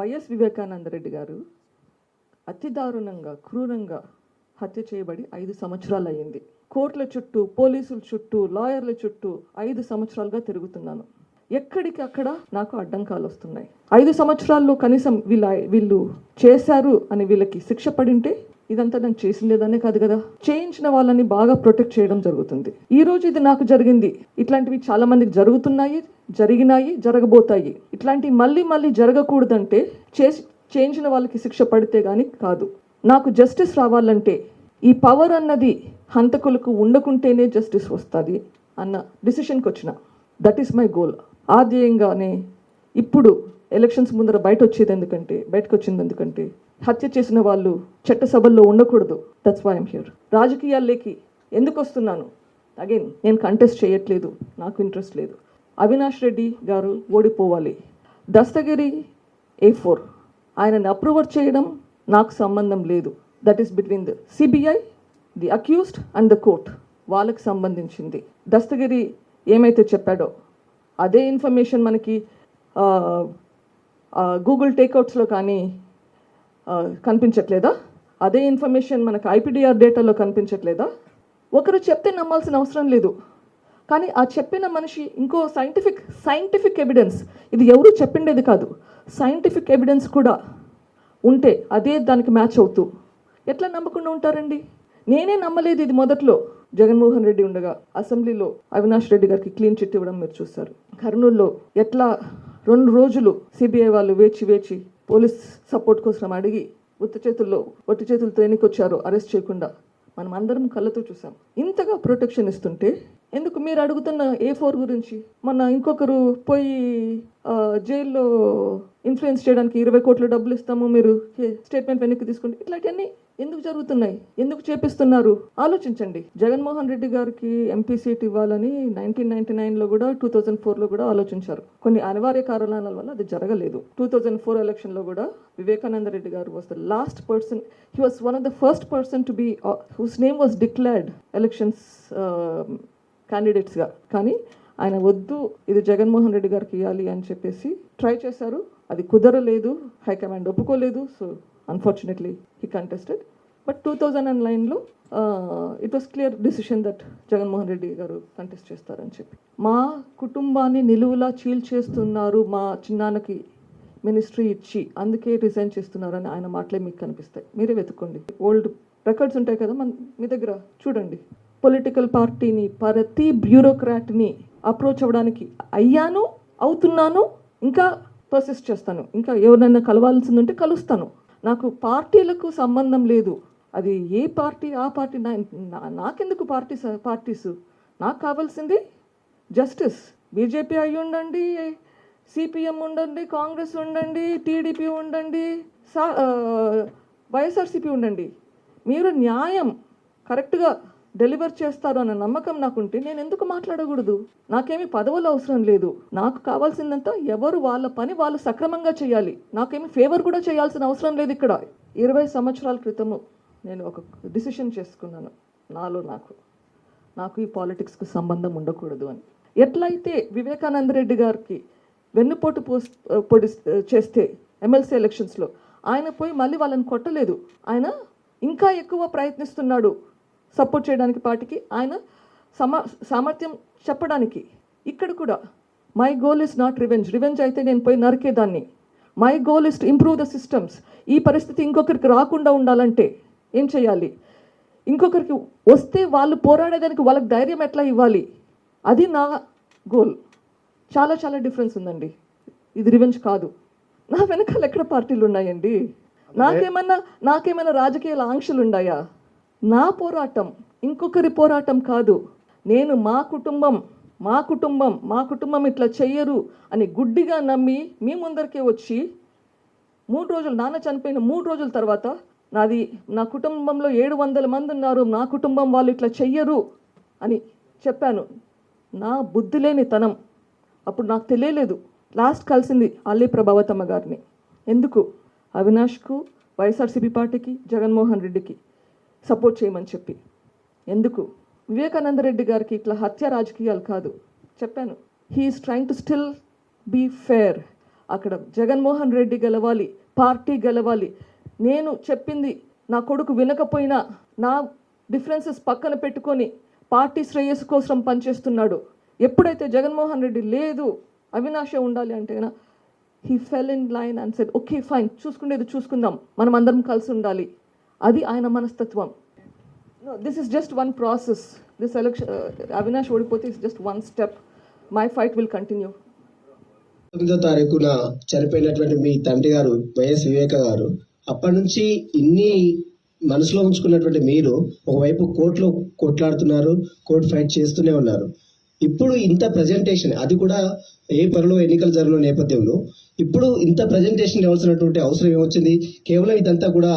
YS Vivekananda Reddy గారు అతి దారుణంగా క్రూరంగా హత్య చేయబడి ఐదు సంవత్సరాలు అయ్యింది కోర్టుల చుట్టూ పోలీసుల చుట్టూ లాయర్ల చుట్టూ ఐదు సంవత్సరాలుగా తిరుగుతున్నాను. ఎక్కడికి అక్కడ నాకు అడ్డంకాలు వస్తున్నాయి ఐదు సంవత్సరాల్లో కనీసం వీళ్ళ వీళ్ళు చేశారు అని వీళ్ళకి శిక్ష పడింటే ఇదంతా నేను చేసిందేదనే కాదు కదా? చేయించిన వాళ్ళని బాగా ప్రొటెక్ట్ చేయడం జరుగుతుంది. ఈ రోజు ఇది నాకు జరిగింది. ఇట్లాంటివి చాలా మందికి జరుగుతున్నాయి జరిగినాయి జరగబోతాయి. ఇట్లాంటివి మళ్ళీ మళ్ళీ జరగకూడదంటే చేసి చేయించిన వాళ్ళకి శిక్ష పడితే కానీ కాదు. నాకు జస్టిస్ రావాలంటే ఈ పవర్ అన్నది హంతకులకు ఉండకుంటేనే జస్టిస్ వస్తుంది అన్న డిసిషన్కి వచ్చిన. దట్ ఈస్ మై గోల్ ఆధ్యేయంగానే ఇప్పుడు ఎలక్షన్స్ ముందర బయట వచ్చేది ఎందుకంటే బయటకు వచ్చింది ఎందుకంటే హత్య చేసిన వాళ్ళు చట్టసభల్లో ఉండకూడదు. దట్స్ వై ఎమ్ హియర్ రాజకీయాల్లోకి ఎందుకు వస్తున్నాను అగైన్ నేను కంటెస్ట్ చేయట్లేదు. నాకు ఇంట్రెస్ట్ లేదు. అవినాష్ రెడ్డి గారు ఓడిపోవాలి. దస్తగిరి ఏ ఫోర్ ఆయనని అప్రూవర్ చేయడం నాకు సంబంధం లేదు. That is between the CBI the accused and the court వాళ్ళకి సంబంధించింది. దస్తగిరి ఏమైతే చెప్పాడో అదే ఇన్ఫర్మేషన్ మనకి గూగుల్ టేక్అవుట్స్లో కానీ కనిపించట్లేదా? అదే ఇన్ఫర్మేషన్ మనకు ఐపీడీఆర్ డేటాలో కనిపించట్లేదా? ఒకరు చెప్తే నమ్మాల్సిన అవసరం లేదు. కానీ ఆ చెప్పిన మనిషి ఇంకో సైంటిఫిక్ సైంటిఫిక్ ఎవిడెన్స్ ఇది ఎవరు చెప్పిండేది కాదు. సైంటిఫిక్ ఎవిడెన్స్ కూడా ఉంటే అదే దానికి మ్యాచ్ అవుతూ. ఎట్లా నమ్మకుండా ఉంటారండి? నేనే నమ్మలేదు ఇది మొదట్లో. జగన్మోహన్ రెడ్డి ఉండగా అసెంబ్లీలో అవినాష్ రెడ్డి గారికి క్లీన్ చిట్ ఇవ్వడం మీరు చూస్తారు కర్నూలులో ఎట్లా రెండు రోజులు సిబిఐ వాళ్ళు వేచి వేచి పోలీస్ సపోర్ట్ కోసం అడిగి ఉత్త చేతుల్లో ఒట్టి చేతులతో ఎన్నికొచ్చారు అరెస్ట్ చేయకుండా. మనం అందరం కళ్ళతో చూసాం ఇంతగా ప్రొటెక్షన్ ఇస్తుంటే ఎందుకు మీరు అడుగుతున్న ఏ ఫోర్ గురించి? మన ఇంకొకరు పోయి జైల్లో ఇన్ఫ్లుయెన్స్ చేయడానికి ఇరవై కోట్ల డబ్బులు ఇస్తాము మీరు స్టేట్మెంట్ వెనక్కి తీసుకోండి ఇట్లాంటివన్నీ ఎందుకు జరుగుతున్నాయి? ఎందుకు చేపిస్తున్నారు? ఆలోచించండి. జగన్మోహన్ రెడ్డి గారికి ఎంపీ సీట్ ఇవ్వాలని నైన్టీన్ నైన్టీ నైన్లో కూడా టూ థౌజండ్ ఫోర్లో కూడా ఆలోచించారు. కొన్ని అనివార్య కారణాల వల్ల అది జరగలేదు. టూ థౌజండ్ ఫోర్ ఎలక్షన్లో కూడా Vivekananda Reddy garu was the last person he was one of the first person to be whose name was declared elections క్యాండిడేట్స్గా కానీ ఆయన వద్దు ఇది జగన్మోహన్ రెడ్డి గారికి ఇవ్వాలి అని చెప్పేసి ట్రై చేశారు. అది కుదరలేదు హైకమాండ్ ఒప్పుకోలేదు so unfortunately he contested but two thousand and నైన్లో it was clear decision that Jaganmohan Reddy garu contest చేస్తారని చెప్పి. మా కుటుంబాన్ని నిలువులా చీల్చేస్తున్నారు మా చిన్నాన్నకి మినిస్ట్రీ ఇచ్చి అందుకే రిజైన్ చేస్తున్నారని ఆయన మాటలే మీకు కనిపిస్తాయి. మీరే వెతుక్కోండి. ఓల్డ్ రికార్డ్స్ ఉంటాయి కదా మన మీ దగ్గర చూడండి. పొలిటికల్ పార్టీని ప్రతి బ్యూరోక్రాట్ని అప్రోచ్ అవ్వడానికి అయ్యాను అవుతున్నాను ఇంకా పర్సిస్ట్ చేస్తాను. ఇంకా ఎవరినైనా కలవాల్సింది ఉంటే కలుస్తాను. నాకు పార్టీలకు సంబంధం లేదు. అది ఏ పార్టీ ఆ పార్టీ నా నాకెందుకు పార్టీ పార్టీస్? నాకు కావాల్సింది జస్టిస్. బీజేపీ అయి ఉండండి సిపిఎం ఉండండి కాంగ్రెస్ ఉండండి టీడీపీ ఉండండి సా వైఎస్ఆర్సీపీ ఉండండి. మీరు న్యాయం కరెక్ట్గా డెలివర్ చేస్తారు అన్న నమ్మకం నాకుంటే నేను ఎందుకు మాట్లాడకూడదు? నాకేమి పదవులు అవసరం లేదు. నాకు కావాల్సిందంతా ఎవరు వాళ్ళ పని వాళ్ళు సక్రమంగా చేయాలి. నాకేమి ఫేవర్ కూడా చేయాల్సిన అవసరం లేదు ఇక్కడ. ఇరవై సంవత్సరాల క్రితము నేను ఒక డిసిషన్ చేసుకున్నాను. నాలో నాకు నాకు ఈ పాలిటిక్స్కి సంబంధం ఉండకూడదు అని. ఎట్లయితే వివేకానంద రెడ్డి గారికి వెన్నుపోటు పోస్ పొడి చేస్తే ఎమ్మెల్సీ ఎలక్షన్స్లో ఆయన పోయి మళ్ళీ వాళ్ళని కొట్టలేదు. ఆయన ఇంకా ఎక్కువ ప్రయత్నిస్తున్నాడు. సపోర్ట్ చేయడానికి పార్టీకి ఆయన సమా సామర్థ్యం చెప్పడానికి ఇక్కడ కూడా my goal is not revenge revenge అయితే నేను పోయి నరికేదాన్ని my goal is to improve the systems ఈ పరిస్థితి ఇంకొకరికి రాకుండా ఉండాలంటే ఏం చేయాలి? ఇంకొకరికి వస్తే వాళ్ళు పోరాడేదానికి వాళ్ళకి ధైర్యం ఎట్లా ఇవ్వాలి? అది నా గోల్ చాలా చాలా డిఫరెన్స్ ఉందండి. ఇది రివెంజ్ కాదు. నా వెనకాల ఎక్కడ పార్టీలు ఉన్నాయండి? నాకేమన్నా నాకేమైనా రాజకీయాల ఆంక్షలు ఉన్నాయా? నా పోరాటం ఇంకొకరి పోరాటం కాదు. నేను మా కుటుంబం మా కుటుంబం మా కుటుంబం ఇట్లా చెయ్యరు అని గుడ్డిగా నమ్మి మీ ముందరికే వచ్చి మూడు రోజులు నాన్న చనిపోయిన మూడు రోజుల తర్వాత నాది నా కుటుంబంలో ఏడు వందల మంది ఉన్నారు నా కుటుంబం వాళ్ళు ఇట్లా చెయ్యరు అని చెప్పాను. నా బుద్ధి లేని తనం. అప్పుడు నాకు తెలియలేదు. లాస్ట్ కలిసింది అల్లి ప్రభావతమ్మ గారిని. ఎందుకు? అవినాష్కు వైఎస్ఆర్సీపీ పార్టీకి జగన్మోహన్ రెడ్డికి. సపోర్ట్ చేయమని చెప్పి. ఎందుకు? వివేకానంద రెడ్డి గారికి ఇట్లా హత్య రాజకీయాలు కాదు. చెప్పాను. He is trying to still be fair అక్కడ జగన్మోహన్ రెడ్డి గెలవాలి పార్టీ గెలవాలి. నేను చెప్పింది నా కొడుకు వినకపోయినా నా డిఫరెన్సెస్ పక్కన పెట్టుకొని పార్టీ శ్రేయస్సు కోసం పనిచేస్తున్నాడు. ఎప్పుడైతే జగన్మోహన్ రెడ్డి లేదు అవినాశ ఉండాలి అంటే కదా he fell in line and said okay fine చూసుకునేది చూసుకుందాం. మనం అందరం కలిసి ఉండాలి. అది ఆయన మనస్తత్వం. This is just one process this election Avinash ఓడిపోతే is just one step my fight will continue తొమ్మిదో తారీఖున చనిపోయినటువంటి మీ తండ్రి గారు వైఎస్ వివేక గారు అప్పటి నుంచి ఇన్ని మనసులో ఉంచుకున్నటువంటి మీరు ఒకవైపు కోర్టులో కొట్లాడుతున్నారు కోర్టు ఫైట్ చేస్తూనే ఉన్నారు. ఇప్పుడు ఇంత ప్రజెంటేషన్ అది కూడా ఏప్రిల్లో ఎన్నికలు జరిగిన నేపథ్యంలో ఇప్పుడు ఇంత ప్రజెంటేషన్ ఇవ్వాల్సినటువంటి అవసరం ఏమొచ్చింది? కేవలం ఇదంతా కూడా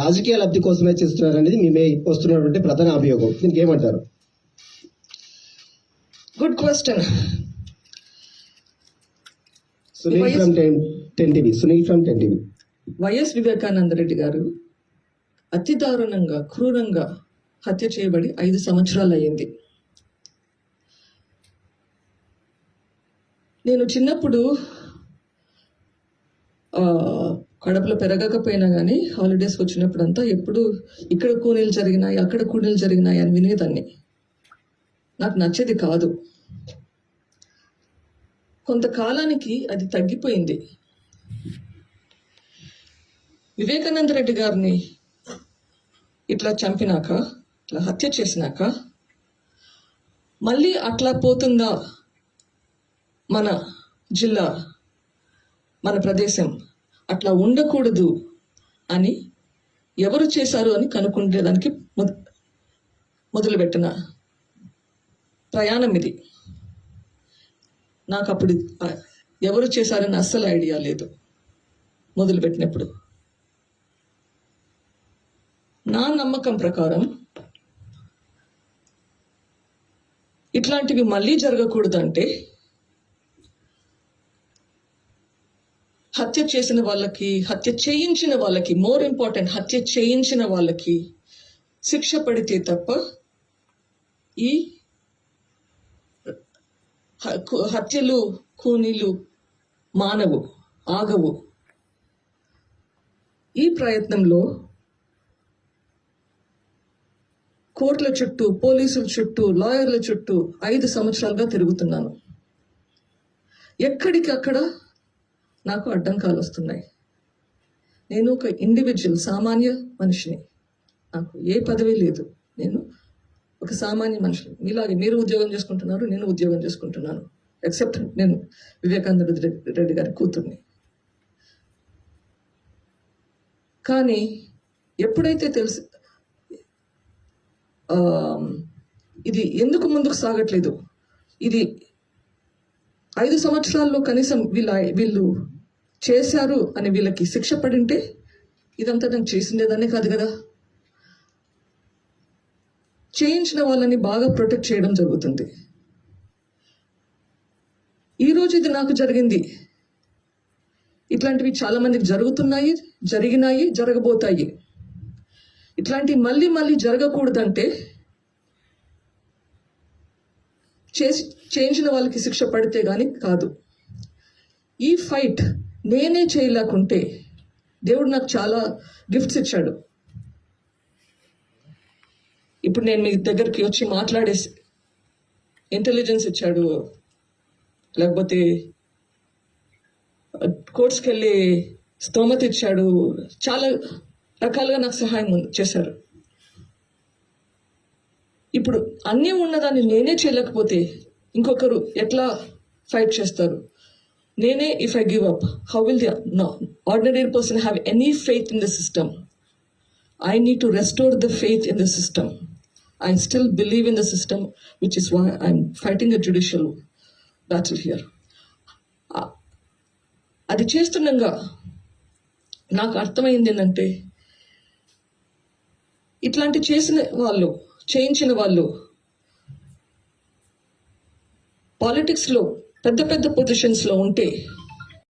రాజకీయ లబ్ధి కోసమే చేస్తున్నారు అనేది మేమే వస్తున్నటువంటి ప్రధాన అభియోగం. దీనికి ఏమంటారు? Good question Sunil from ten ten TV. Sunil from ten TV. YS Vivekananda Reddy garu అతి దారుణంగా క్రూరంగా హత్య చేయబడి ఐదు సంవత్సరాలు అయ్యింది నేను చిన్నప్పుడు కడపలో పెరగకపోయినా కానీ హాలిడేస్ వచ్చినప్పుడు అంతా ఎప్పుడు ఇక్కడ కూనీలు జరిగినాయి అక్కడ కూనీలు జరిగినాయి అని వినేదాన్ని. నాకు నచ్చేది కాదు. కొంతకాలానికి అది తగ్గిపోయింది. వివేకానంద రెడ్డి గారిని ఇట్లా చంపినాక ఇట్లా హత్య చేసినాక మళ్ళీ అట్లా పోతుందా మన జిల్లా మన ప్రదేశం అట్లా ఉండకూడదు అని ఎవరు చేశారు అని కనుక్కునేదానికి మొదలుపెట్టిన ప్రయాణం ఇది. నాకు అప్పుడు ఎవరు చేశారని అస్సలు ఐడియా లేదు. మొదలుపెట్టినప్పుడు. నా నమ్మకం ప్రకారం ఇట్లాంటివి మళ్ళీ జరగకూడదంటే హత్య చేసిన వాళ్ళకి హత్య చేయించిన వాళ్ళకి మోర్ ఇంపార్టెంట్ హత్య చేయించిన వాళ్ళకి శిక్ష పడితే తప్ప ఈ హ- హత్యలు కూనీలు మానవు ఆగవు. ఈ ప్రయత్నంలో కోర్టుల చుట్టూ పోలీసుల చుట్టూ లాయర్ల చుట్టూ ఐదు సంవత్సరాలుగా తిరుగుతున్నాను. ఎక్కడికక్కడ నాకు అడ్డంకాలు వస్తున్నాయి. నేను ఒక ఇండివిజువల్ సామాన్య మనిషిని. నాకు ఏ పదవి లేదు. నేను ఒక సామాన్య మనిషిని. మీలాగే మీరు ఉద్యోగం చేసుకుంటున్నారు నేను ఉద్యోగం చేసుకుంటున్నాను. ఎక్సెప్ట్ నేను వివేకానంద రెడ్డి గారి కూతుర్ని. కానీ ఎప్పుడైతే తెలిసి ఇది ఎందుకు ముందుకు సాగట్లేదు? ఇది ఐదు సంవత్సరాల్లో కనీసం వీళ్ళ వీళ్ళు చేశారు అని వీళ్ళకి శిక్ష పడింటే ఇదంతా నాకు చేసిండేదాన్ని కాదు కదా. చేయించిన వాళ్ళని బాగా ప్రొటెక్ట్ చేయడం జరుగుతుంది. ఈరోజు ఇది నాకు జరిగింది. ఇట్లాంటివి చాలా మందికి జరుగుతున్నాయి జరిగినాయి జరగబోతాయి. ఇట్లాంటివి మళ్ళీ మళ్ళీ జరగకూడదంటే చేసి చేయించిన వాళ్ళకి శిక్ష పడితే కానీ కాదు. ఈ ఫైట్ నేనే చేయలేకుంటే దేవుడు నాకు చాలా గిఫ్ట్స్ ఇచ్చాడు. ఇప్పుడు నేను మీ దగ్గరికి వచ్చి మాట్లాడేసి ఇంటెలిజెన్స్ ఇచ్చాడు. లేకపోతే కోర్ట్స్కి వెళ్ళి స్తోమత ఇచ్చాడు. చాలా రకాలుగా నాకు సహాయం ఉంది- చేశారు. ఇప్పుడు అన్నీ ఉన్నదాన్ని నేనే చేయలేకపోతే ఇంకొకరు ఎట్లా ఫైట్ చేస్తారు? నేనే if I give up how will the ordinary person have any faith in the system I need to restore the faith in the system I still believe in the system which is why I'm fighting the judicial battle here అది చేస్తుండగా నాకు అర్థమైంది ఏంటంటే ఇట్లాంటి చేసిన వాళ్ళు చేయించిన వాళ్ళు. పాలిటిక్స్లో పెద్ద పెద్ద పొజిషన్స్లో ఉంటే